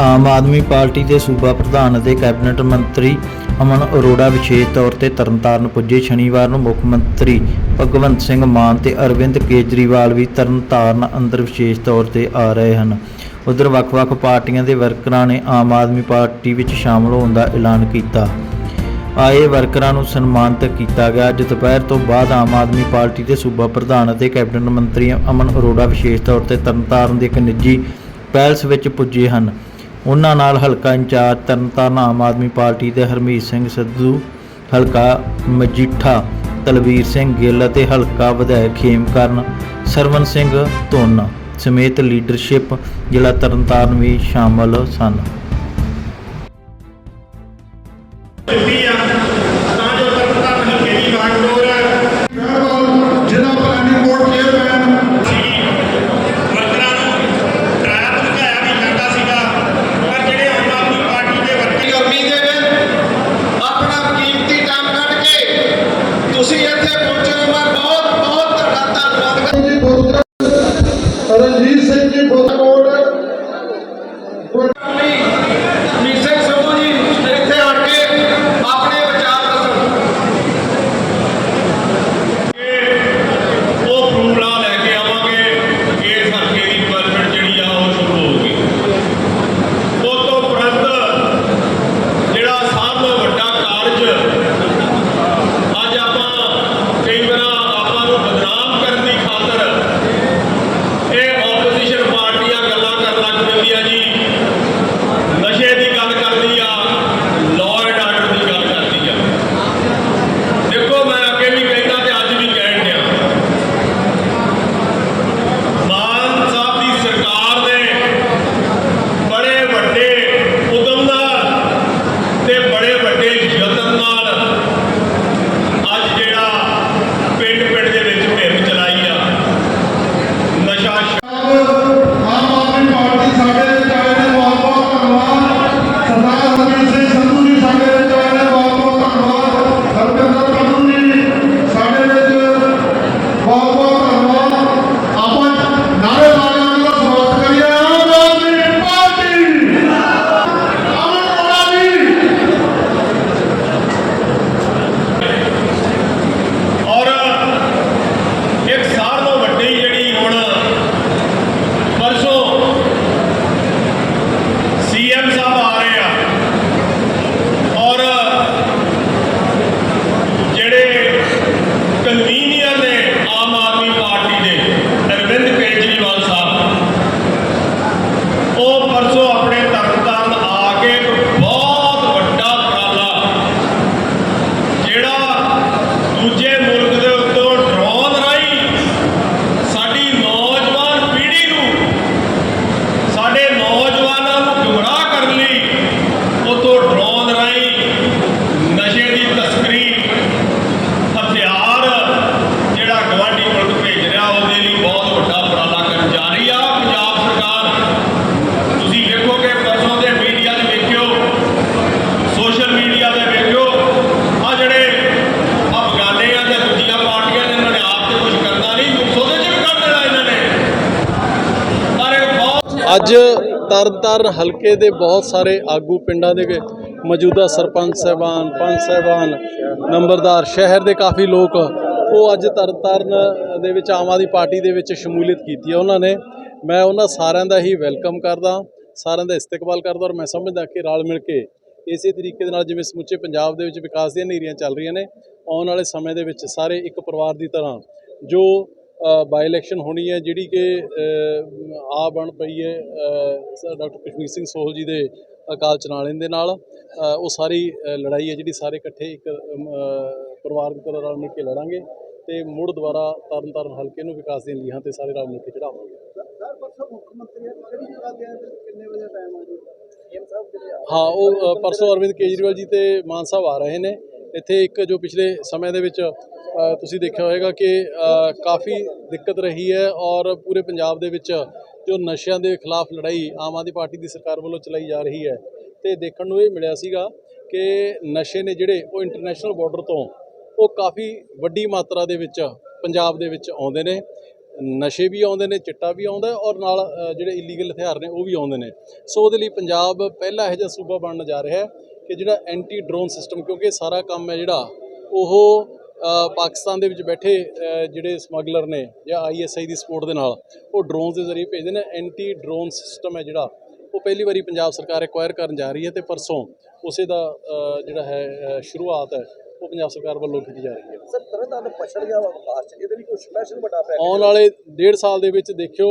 ਆਮ Aadmi party ਦੇ ਸੂਬਾ ਪ੍ਰਧਾਨ ਅਤੇ ਕੈਬਨਿਟ ਮੰਤਰੀ ਅਮਨ ਅਰੋੜਾ ਵਿਸ਼ੇਸ਼ ਤੌਰ ਤੇ ਤਰਨਤਾਰਨ ਪੁੱਜੇ ਸ਼ਨੀਵਾਰ ਨੂੰ ਮੁੱਖ ਮੰਤਰੀ ਭਗਵੰਤ ਸਿੰਘ ਮਾਨ ਤੇ ਅਰਵਿੰਦ ਕੇਜਰੀਵਾਲ ਵੀ ਤਰਨਤਾਰਨ ਅੰਦਰ ਵਿਸ਼ੇਸ਼ ਤੌਰ ਤੇ ਆ ਰਹੇ ਹਨ। ਉਧਰ ਵੱਖ-ਵੱਖ ਪਾਰਟੀਆਂ ਦੇ ਵਰਕਰਾਂ ਨੇ ਆਮ ਆਦਮੀ ਪਾਰਟੀ ਵਿੱਚ ਸ਼ਾਮਲ ਹੋਣ ਦਾ ਐਲਾਨ ਕੀਤਾ। ਆਏ ਵਰਕਰਾਂ ਨੂੰ ਸਨਮਾਨਿਤ ਕੀਤਾ ਗਿਆ। ਅੱਜ ਦੁਪਹਿਰ ਤੋਂ ਬਾਅਦ ਆਮ ਆਦਮੀ ਪਾਰਟੀ ਦੇ ਸੂਬਾ ਪ੍ਰਧਾਨ ਅਤੇ ਕੈਬਨਿਟ ਮੰਤਰੀ ਅਮਨ ਅਰੋੜਾ ਵਿਸ਼ੇਸ਼ ਤੌਰ ਤੇ ਤਰਨਤਾਰਨ ਦੇ ਇੱਕ ਨਿੱਜੀ ਪੈਲਸ ਵਿੱਚ ਪੁੱਜੇ ਹਨ। ਉਹਨਾਂ ਨਾਲ ਹਲਕਾ in charge Tarn Taran Aam Aadmi party ਦੇ ਹਰਮੀਤ ਸਿੰਘ ਸਿੱਧੂ, ਹਲਕਾ ਮਜੀਠਾ ਤਲਵੀਰ ਸਿੰਘ ਗਿੱਲ ਅਤੇ ਹਲਕਾ ਵਿਧਾਇਕ ਖੇਮਕਰਨ ਸਰਵਨ ਸਿੰਘ ਧੁੰਨ ਸਮੇਤ ਲੀਡਰਸ਼ਿਪ ਜ਼ਿਲ੍ਹਾ ਤਰਨਤਾਰਨ ਵੀ ਸ਼ਾਮਲ ਸਨ। ਆਦਮੀ ਪਾਰਟੀ ਦੇ ਅਰਵਿੰਦ ਕੇਜਰੀਵਾਲ ਸਾਹਿਬ। ਉਹ ਪਰਸੋਂ ਆਪਣੇ ਤਰਨਤਾਰਨ ਆ ਕੇ ਇੱਕ ਬਹੁਤ ਵੱਡਾ ਉਪਰਾਲਾ ਜਿਹੜਾ ਦੂਜੇ ਮੁਲਕ ਦੇ ਉੱਤੋਂ ਡਰੋਨ ਰਾਹੀਂ ਸਾਡੀ ਨੌਜਵਾਨ ਪੀੜ੍ਹੀ ਨੂੰ ਸਾਡੇ ਨੌਜਵਾਨਾਂ ਨੂੰ ਗੁੰਮਰਾਹ ਕਰਨ ਲਈ ਉਤੋਂ ਡਰੋਨ ਰਾਹੀਂ ਨਸ਼ੇ ਦੀ ਤਸਕਰੀ ਹਥਿਆਰ ਜਿਹੜਾ ਗਵਾਂਢੀ ਮੁਲਕ ਭੇਜ ਰਿਹਾ ਉਹਦੇ ਲਈ ਬਹੁਤ ਵੱਡਾ ਉਪਰਾਲਾ ਕਰਨ ਜਾ ਰਹੀ ਆ ਪੰਜਾਬ ਸਰਕਾਰ ਤੁਸੀਂ ਵੇਖੋਗੇ ਪਰਸੋਂ ਦੇ ਮੀਡੀਆ 'ਚ ਵੇਖਿਓ ਸੋਸ਼ਲ ਮੀਡੀਆ ਤੇ ਵੇਖਿਓ ਆ ਜਿਹੜੇ ਅਫਗਾਨੇ ਆ ਤੇ ਦੂਜੀਆਂ ਪਾਰਟੀਆਂ ਨੇ ਇਹਨਾਂ ਨੇ ਆਪ ਤੇ ਕੁਝ ਕਰਨਾ ਨਹੀਂ ਸੋਦੇ 'ਚ ਵੀ ਕਰ ਦੇਣਾ ਇਹਨਾਂ ਨੇ ਪਰ ਇਹ ਬਹੁਤ ਅੱਜ ਤਰਨਤਾਰਨ ਹਲਕੇ ਦੇ ਬਹੁਤ ਸਾਰੇ ਆਗੂ ਪਿੰਡਾਂ ਦੇ ਮੌਜੂਦਾ ਸਰਪੰਚ ਸਾਹਿਬਾਨ, ਪੰਚ ਸਾਹਿਬਾਨ, ਨੰਬਰਦਾਰ, ਸ਼ਹਿਰ ਦੇ ਕਾਫੀ ਲੋਕ ਉਹ ਅੱਜ ਤਰਨਤਾਰਨ ਦੇ ਵਿੱਚ ਆਮ ਆਦਮੀ ਪਾਰਟੀ ਦੇ ਵਿੱਚ ਸ਼ਮੂਲੀਅਤ ਕੀਤੀ ਹੈ ਉਹਨਾਂ ਨੇ। ਮੈਂ ਉਹਨਾਂ ਸਾਰਿਆਂ ਦਾ ਹੀ ਵੈਲਕਮ ਕਰਦਾ, ਸਾਰਿਆਂ ਦਾ ਇਸਤਕਬਾਲ ਕਰਦਾ ਔਰ ਮੈਂ ਸਮਝਦਾ ਕਿ ਰਲ ਮਿਲ ਕੇ ਇਸੇ ਤਰੀਕੇ ਦੇ ਨਾਲ ਜਿਵੇਂ ਸਮੁੱਚੇ ਪੰਜਾਬ ਦੇ ਵਿੱਚ ਵਿਕਾਸ ਦੀਆਂ ਨੇਰੀਆਂ ਚੱਲ ਰਹੀਆਂ ਨੇ, ਆਉਣ ਵਾਲੇ ਸਮੇਂ ਦੇ ਵਿੱਚ ਸਾਰੇ ਇੱਕ ਪਰਿਵਾਰ ਦੀ ਤਰ੍ਹਾਂ ਜੋ ਬਾਈ ਇਲੈਕਸ਼ਨ ਹੋਣੀ ਹੈ ਜਿਹੜੀ ਕਿ ਆ ਬਣ ਪਈ ਹੈ ਡਾਕਟਰ ਕਸ਼ਮੀਰ ਸਿੰਘ ਸੋਹਲ ਜੀ ਦੇ ਅਕਾਲ ਚਲਾਣੇ ਦੇ ਨਾਲ। ਉਹ ਸਾਰੀ ਲੜਾਈ ਹੈ ਜਿਹੜੀ ਸਾਰੇ ਇਕੱਠੇ ਇੱਕ ਪਰਿਵਾਰ ਦੀ ਤਰ੍ਹਾਂ ਰਲ ਮਿਲ ਕੇ ਲੜਾਂਗੇ ਤੇ ਮੁੜ ਦੁਬਾਰਾ ਤਰਨ ਤਾਰਨ ਹਲਕੇ ਨੂੰ ਵਿਕਾਸ ਦੀਆਂ ਲੀਹਾਂ ਤੇ ਸਾਰੇ ਰਲ ਮਿਲ ਕੇ ਚੜਾਵਾਂਗੇ ਹਾਂ ਉਹ ਪਰਸੋਂ ਅਰਵਿੰਦ ਕੇਜਰੀਵਾਲ ਜੀ ਤੇ ਮਾਨ ਸਾਹਿਬ ਆ ਰਹੇ ਨੇ। ਇੱਥੇ ਇੱਕ ਜੋ ਪਿਛਲੇ ਸਮੇਂ ਦੇ ਵਿੱਚ ਤੁਸੀਂ ਦੇਖਿਆ ਹੋਵੇਗਾ ਕਿ ਕਾਫੀ ਦਿੱਕਤ ਰਹੀ ਹੈ ਔਰ ਪੂਰੇ ਪੰਜਾਬ ਦੇ ਵਿੱਚ ਜੋ ਨਸ਼ਿਆਂ ਦੇ ਖਿਲਾਫ ਲੜਾਈ ਆਮ ਆਦਮੀ ਪਾਰਟੀ ਦੀ ਸਰਕਾਰ ਵੱਲੋਂ ਚਲਾਈ ਜਾ ਰਹੀ ਹੈ ਤੇ ਦੇਖਣ ਨੂੰ ਇਹ ਮਿਲਿਆ ਸੀਗਾ ਕਿ ਨਸ਼ੇ ਨੇ ਜਿਹੜੇ ਉਹ ਇੰਟਰਨੈਸ਼ਨਲ ਬਾਰਡਰ ਤੋਂ ਉਹ ਕਾਫੀ ਵੱਡੀ ਮਾਤਰਾ ਦੇ ਵਿੱਚ ਪੰਜਾਬ ਦੇ ਵਿੱਚ ਆਉਂਦੇ ਨੇ, ਨਸ਼ੇ ਵੀ ਆਉਂਦੇ ਨੇ, ਚਿੱਟਾ ਵੀ ਆਉਂਦਾ ਔਰ ਨਾਲ ਜਿਹੜੇ ਇਲੀਗਲ ਹਥਿਆਰ ਨੇ ਉਹ ਵੀ ਆਉਂਦੇ ਨੇ। ਸੋ ਉਹਦੇ ਲਈ ਪੰਜਾਬ ਪਹਿਲਾ ਇਹੋ ਜਿਹਾ ਸੂਬਾ ਬਣਨ ਜਾ ਰਿਹਾ ਹੈ ਕਿ ਜਿਹੜਾ ਐਂਟੀ ਡਰੋਨ ਸਿਸਟਮ ਕਿਉਂਕਿ ਸਾਰਾ ਕੰਮ ਹੈ ਜਿਹੜਾ ਉਹ ਪਾਕਿਸਤਾਨ ਦੇ ਵਿੱਚ ਬੈਠੇ ਜਿਹੜੇ ਸਮਗਲਰ ਨੇ ਜਾਂ ਆਈਐਸਆਈ ਦੀ ਸਪੋਰਟ ਦੇ ਨਾਲ ਉਹ ਡਰੋਨਸ ਦੇ ਜ਼ਰੀਏ ਭੇਜਦੇ ਨੇ। ਐਂਟੀ ਡਰੋਨ ਸਿਸਟਮ ਹੈ ਜਿਹੜਾ ਉਹ ਪਹਿਲੀ ਵਾਰੀ ਪੰਜਾਬ ਸਰਕਾਰ ਐਕਵਾਇਰ ਕਰਨ ਜਾ ਰਹੀ ਹੈ ਤੇ ਪਰਸੋਂ ਉਸੇ ਦਾ ਜਿਹੜਾ ਹੈ ਸ਼ੁਰੂਆਤ ਹੈ ਉਹ ਪੰਜਾਬ ਸਰਕਾਰ ਵੱਲੋਂ ਕੀਤੀ ਜਾ ਰਹੀ ਹੈ। ਸਰ ਤਰ੍ਹਾਂ ਪਛੜ ਗਿਆ ਚ ਇਹਦੇ ਲਈ ਕੋਈ ਸਪੈਸ਼ਲ ਵੱਡਾ ਪੈਕੇਜ ਆਉਣ ਵਾਲੇ ਡੇਢ ਸਾਲ ਦੇ ਵਿੱਚ ਦੇਖਿਓ